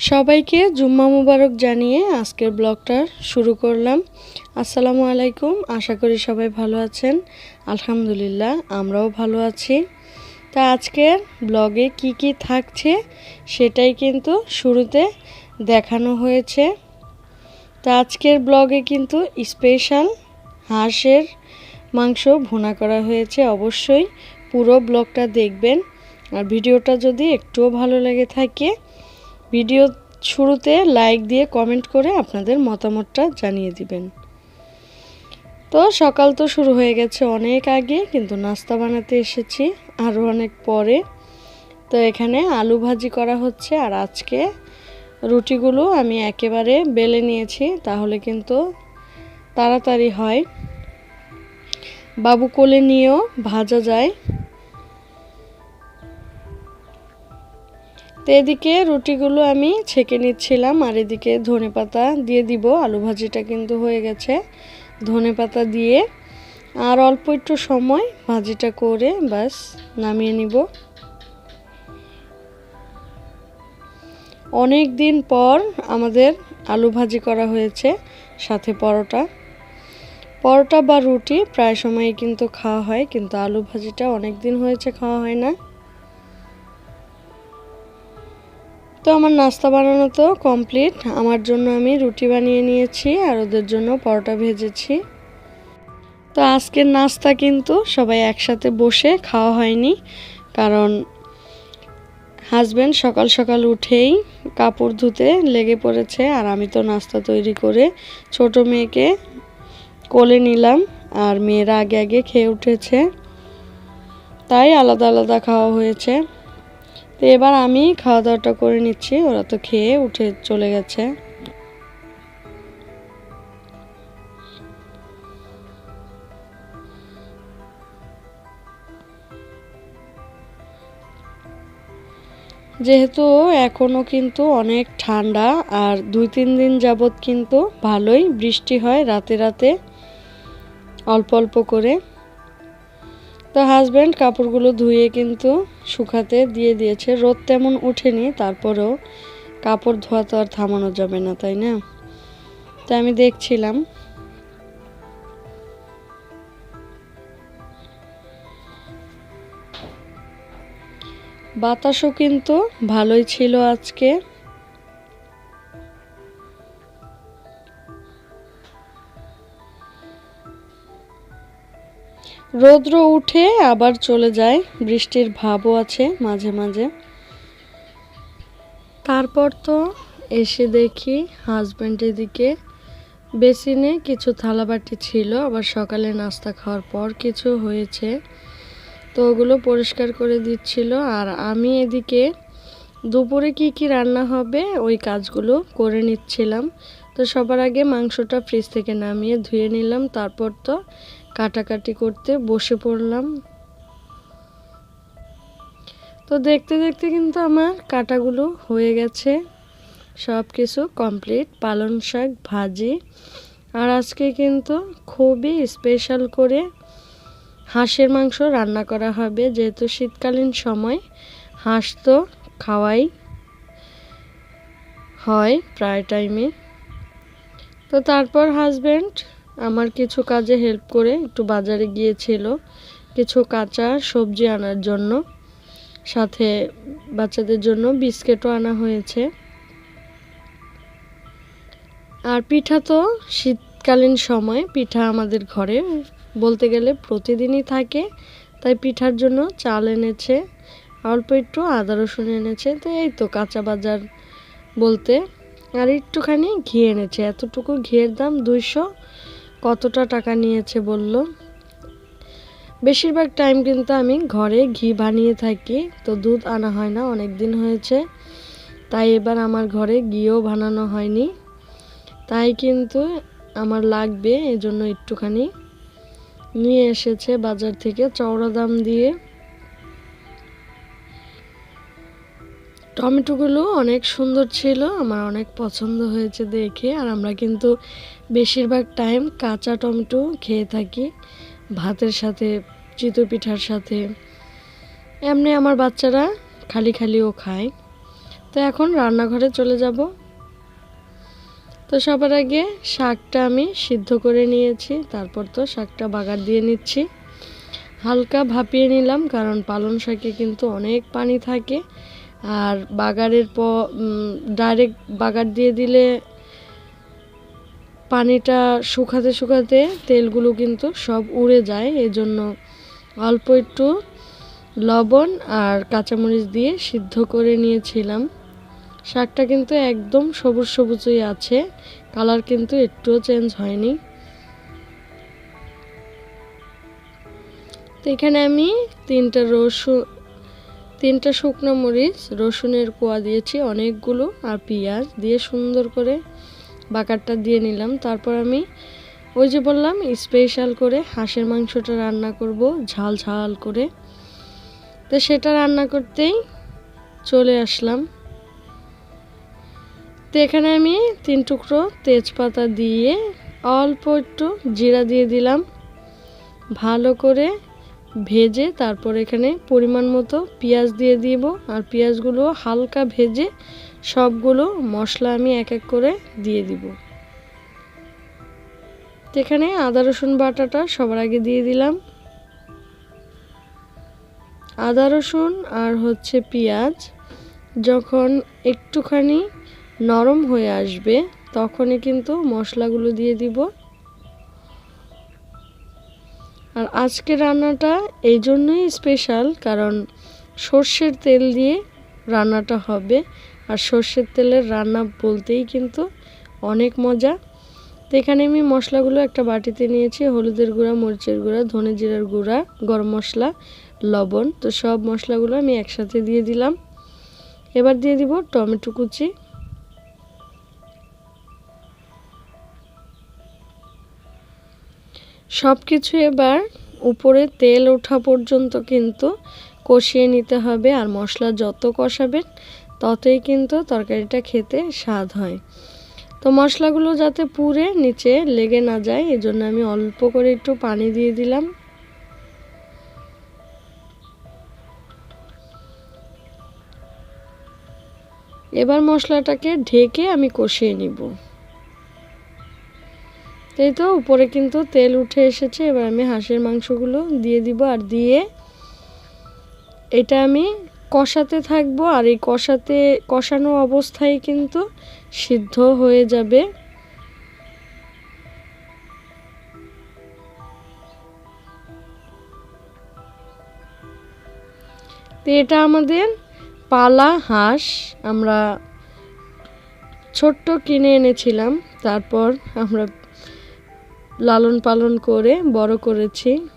সবাইকে জুম্মা মুবারক জানিয়ে আজকের ব্লগটা শুরু করলাম। আসসালামু আলাইকুম, আশা করি সবাই ভালো আছেন। আলহামদুলিল্লাহ, আমরাও ভালো আছি। তা আজকের ব্লগে কি কি থাকছে সেটাই কিন্তু শুরুতে দেখানো হয়েছে। তা আজকের ব্লগে কিন্তু স্পেশাল হাঁসের মাংস ভুনা করা হয়েছে। অবশ্যই পুরো ব্লগটা দেখবেন। আর ভিডিওটা যদি একটুও ভালো লেগে থাকে ভিডিও শুরুতে লাইক দিয়ে কমেন্ট করে আপনাদের মতামতটা জানিয়ে দিবেন। তো সকাল তো শুরু হয়ে গেছে অনেক আগে, কিন্তু নাস্তা বানাতে এসেছি আরও অনেক পরে। তো এখানে আলু ভাজি করা হচ্ছে আর আজকে রুটিগুলো আমি একেবারে বেলে নিয়েছি, তাহলে কিন্তু তাড়াতাড়ি হয়। বাবু কোলে নিয়েও ভাজা যায়। তো এদিকে রুটিগুলো আমি ছেঁকে নিচ্ছিলাম, আর এদিকে ধনে পাতা দিয়ে দিব। আলু ভাজিটা কিন্তু হয়ে গেছে। ধনে পাতা দিয়ে আর অল্প একটু সময় ভাজিটা করে বাস নামিয়ে নিব। অনেক দিন পর আমাদের আলু ভাজি করা হয়েছে সাথে পরোটা। পরোটা বা রুটি প্রায় সময়ই কিন্তু খাওয়া হয়, কিন্তু আলু ভাজিটা অনেক দিন হয়েছে খাওয়া হয় না। তো আমার নাস্তা বানানো তো কমপ্লিট। আমার জন্য আমি রুটি বানিয়ে নিয়েছি আর ওদের জন্য পরোটা ভেজেছি। তো আজকের নাস্তা কিন্তু সবাই একসাথে বসে খাওয়া হয়নি, কারণ হাজব্যান্ড সকাল সকাল উঠেই কাপড় ধুতে লেগে পড়েছে আর আমি তো নাস্তা তৈরি করে ছোট মেয়েকে কোলে নিলাম আর মেয়েরা আগে আগে খেয়ে উঠেছে। তাই আলাদা আলাদা খাওয়া হয়েছে। তো এবার আমি খাওয়া দাওয়াটা করে নিচ্ছি। ওরা তো খেয়ে উঠে চলে গেছে। যেহেতু এখনও কিন্তু অনেক ঠান্ডা আর দুই তিন দিন যাবৎ কিন্তু ভালোই বৃষ্টি হয় রাতে রাতে, অল্প অল্প করে। তো হাজব্যান্ড কাপড়গুলো ধুয়ে কিন্তু শুকাতে দিয়ে দিয়েছে। রোদ তেমন উঠেনি তারপরেও কাপড় ধোয়া তো আর থামানো যাবে না, তাই না? তো আমি দেখছিলাম। বাতাসও কিন্তু ভালোই ছিল আজকে। রৌদ্র উঠে আবার চলে যায়। বৃষ্টির ভাবও আছে মাঝে মাঝে। তারপর তো এসে দেখি হাজব্যান্ডের দিকে বেসিনে কিছু থালাবাটি ছিল, আবার সকালে নাস্তা খাওয়ার পর কিছু হয়েছে। তো ওগুলো পরিষ্কার করে দিচ্ছিল। আর আমি এদিকে দুপুরে কি কি রান্না হবে ওই কাজগুলো করে নিচ্ছিলাম। তো সবার আগে মাংসটা ফ্রিজ থেকে নামিয়ে ধুয়ে নিলাম। তারপর তো কাটাকাটি করতে বসে পড়লাম। তো দেখতে দেখতে কিন্তু আমার কাটাগুলো হয়ে গেছে। সব কিছু কমপ্লিট, পালং শাক ভাজি। আর আজকে কিন্তু খুবই স্পেশাল করে হাঁসের মাংস রান্না করা হবে। যেহেতু শীতকালীন সময় হাঁস তো খাওয়াই হয় প্রায় টাইমে তো তারপর হাজব্যান্ড আমার কিছু কাজে হেল্প করে একটু বাজারে গিয়েছিল। কিছু কাঁচা সবজি আনার জন্য। সাথে বাচ্চাদের জন্য বিস্কিটও আনা হয়েছে। আর পিঠা তো শীতকালীন সময়, পিঠা আমাদের ঘরে বলতে গেলে প্রতিদিনই থাকে। তাই পিঠার জন্য চাল এনেছে, অল্প একটু আদা রসুন এনেছে। তো এই তো কাঁচা বাজার বলতে। আর একটুখানি ঘি এনেছে। এতটুকু ঘিয়ের দাম দুইশো। কতটা টাকা নিয়েছে বলল। বেশিরভাগ টাইম কিন্তু আমি ঘরে ঘি বানিয়ে থাকি, তো দুধ আনা হয় না, অনেক দিন হয়েছে। তাই এবার আমার ঘরে ঘিও বানানো হয়নি। তাই কিন্তু আমার লাগবে, এজন্য একটুখানি। নিয়ে এসেছে বাজার থেকে চওড়া দাম দিয়ে। টমেটোগুলো অনেক সুন্দর ছিল, আমার অনেক পছন্দ হয়েছে দেখে, আর আমরা কিন্তু বেশিরভাগ টাইম কাঁচা টমেটো খেয়ে থাকি, ভাতের সাথে, চিতই পিঠার সাথে। এমনি আমার বাচ্চারা খালি খালিও খায়। তো এখন রান্নাঘরে চলে যাব। তো সবার আগে শাকটা আমি সিদ্ধ করে নিয়েছি, তারপর তো শাকটা বাগার দিয়ে নিচ্ছি। হালকা ভাপিয়ে নিলাম, কারণ পালং শাকে কিন্তু অনেক পানি থাকে। আর বাগারের পর ডাইরেক্ট বাগার দিয়ে দিলে পানিটা শুকাতে শুকাতে তেলগুলো কিন্তু সব উড়ে যায়। এজন্য অল্প একটু লবণ আর কাঁচামরিচ দিয়ে সিদ্ধ করে নিয়েছিলাম। শাকটা কিন্তু একদম সবুজ সবুজই আছে, কালার কিন্তু একটুও চেঞ্জ হয়নি। তো এখানে আমি তিনটা রসুন তিনটা শুকনো মরিচ, রসুনের কোয়া দিয়েছি অনেকগুলো আর পেঁয়াজ দিয়ে সুন্দর করে বাকারটা দিয়ে নিলাম। তারপর আমি ওই যে বললাম স্পেশাল করে হাঁসের মাংসটা রান্না করব, ঝাল ঝাল করে। তো সেটা রান্না করতেই চলে আসলাম। তো এখানে আমি তিন টুকরো তেজপাতা দিয়ে অল্প একটু জিরা দিয়ে দিলাম। ভালো করে ভেজে তারপর এখানে পরিমাণ মতো পেঁয়াজ দিয়ে দিব। আর পেঁয়াজগুলো হালকা ভেজে সবগুলো মশলা আমি এক এক করে দিয়ে দিব। এখানে আদা, রসুন বাটাটা সবার আগে দিয়ে দিলাম। আদা, রসুন আর হচ্ছে পেঁয়াজ যখন একটুখানি নরম হয়ে আসবে তখনই কিন্তু মশলাগুলো দিয়ে দিব। আর আজকে রান্নাটা এই জন্যই স্পেশাল কারণ সর্ষের তেল দিয়ে রান্নাটা হবে। আর সর্ষের তেলের রান্না বলতেই কিন্তু অনেক মজা। তো এখানে আমি মশলাগুলো একটা বাটিতে নিয়েছি, হলুদের গুঁড়া, মরিচের গুঁড়া, ধনে জিরার গুঁড়া, গরম মশলা, লবণ। তো সব মশলাগুলো আমি একসাথে দিয়ে দিলাম। এবার দিয়ে দিব টমেটো কুচি। সব কিছু এবার উপরে তেল ওঠা পর্যন্ত কিন্তু কষিয়ে নিতে হবে আর মশলা যত কষাবেন ততই কিন্তু তরকারিটা খেতে স্বাদ হয়। তো মশলাগুলো যাতে পুড়ে নিচে লেগে না যায়, এজন্য আমি অল্প করে একটু পানি দিয়ে দিলাম। এবার মশলাটাকে ঢেকে আমি কষিয়ে নিব। এই তো, উপরে কিন্তু তেল উঠে এসেছে। এবার আমি হাঁসের মাংসগুলো দিয়ে দিব আর দিয়ে এটা আমি কষাতে থাকব। আর এই কষাতে, কষানো অবস্থায় কিন্তু সিদ্ধ হয়ে যাবে। তো এটা আমাদের পালা হাঁস আমরা ছোট্ট কিনে এনেছিলাম। তারপর আমরা লালন পালন করে, বড় করেছি।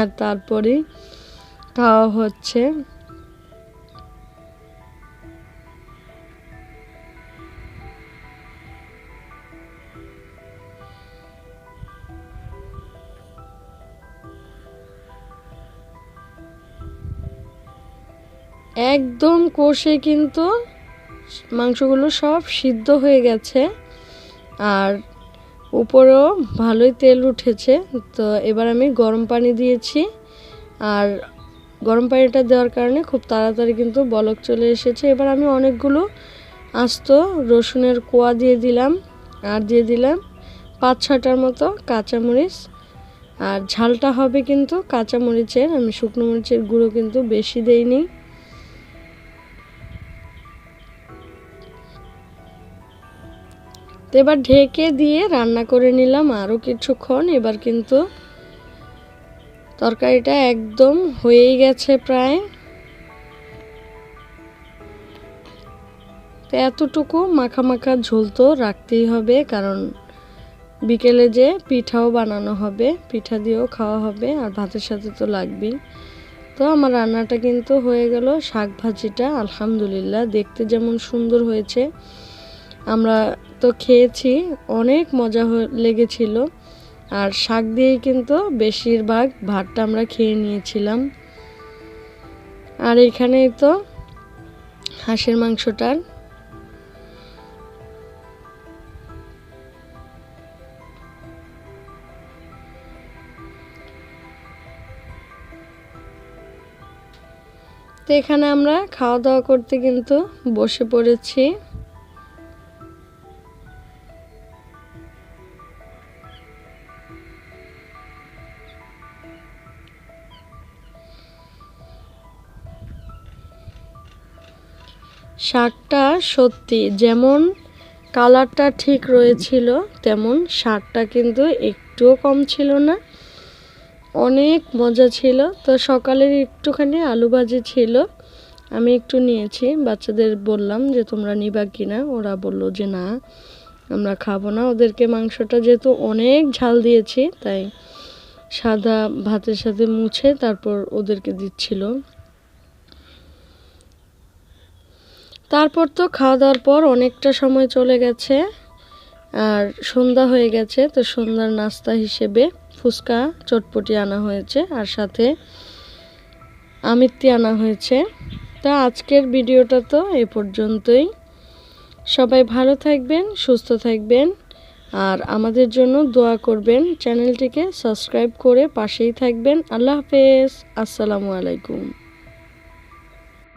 আর তারপরে খাওয়া হচ্ছে। একদম কষে কিন্তু মাংসগুলো সব সিদ্ধ হয়ে গেছে। আর উপরেও ভালোই তেল উঠেছে। তো এবার আমি গরম পানি দিয়েছি। আর গরম পানিটা দেওয়ার কারণে খুব তাড়াতাড়ি কিন্তু বলক চলে এসেছে। এবার আমি অনেকগুলো আস্ত রসুনের কোয়া দিয়ে দিলাম। আর দিয়ে দিলাম পাঁচ ছটার মতো কাঁচামরিচ। আর ঝালটা হবে কিন্তু কাঁচামরিচের। আমি শুকনো মরিচের গুঁড়ো কিন্তু বেশি দেইনি। তো এবার ঢেকে দিয়ে রান্না করে নিলাম আরও কিছুক্ষণ। এবার কিন্তু তরকারিটা একদম হয়েই গেছে প্রায়। তো এতটুকু মাখা মাখা ঝোল তো রাখতেই হবে, কারণ বিকেলে যে পিঠাও বানানো হবে, পিঠা দিয়েও খাওয়া হবে, আর ভাতের সাথে তো লাগবেই। তো আমার রান্নাটা কিন্তু হয়ে গেল শাক ভাজিটা আলহামদুলিল্লাহ। দেখতে যেমন সুন্দর হয়েছে। আমরা তো খেয়েছি, অনেক মজা লেগেছিল। আর শাক দিয়েই কিন্তু বেশিরভাগ ভাতটা আমরা খেয়ে নিয়েছিলাম। আর এখানেই তো হাঁসের মাংসটার তো এখানে আমরা খাওয়া দাওয়া করতে কিন্তু বসে পড়েছি। শাকটা সত্যি যেমন কালারটা ঠিক রয়েছিল, তেমন শাকটা কিন্তু একটুও কম ছিল না। অনেক মজা ছিল। তো সকালের একটুখানি আলু ভাজি ছিল। আমি একটু নিয়েছি। বাচ্চাদের বললাম যে, তোমরা নিবা কিনা? ওরা বলল যে, না, আমরা খাব না। ওদেরকে মাংসটা যেহেতু অনেক ঝাল দিয়েছি, তাই সাদা ভাতের সাথে মুছে তারপর ওদেরকে দিচ্ছিল। তারপর তো খাওয়া দাওয়ার পর অনেকটা সময় চলে গেছে। আর সন্ধ্যা হয়ে গেছে, তো সন্ধ্যার নাস্তা হিসেবে ফুচকা, চটপটি আনা হয়েছে আর সাথে আমিত্তি আনা হয়েছে। তা আজকের ভিডিওটা তো এ পর্যন্তই। সবাই ভালো থাকবেন, সুস্থ থাকবেন আর আমাদের জন্য দোয়া করবেন। চ্যানেলটিকে সাবস্ক্রাইব করে পাশেই থাকবেন। আল্লাহ হাফেজ। আসসালামু আলাইকুম।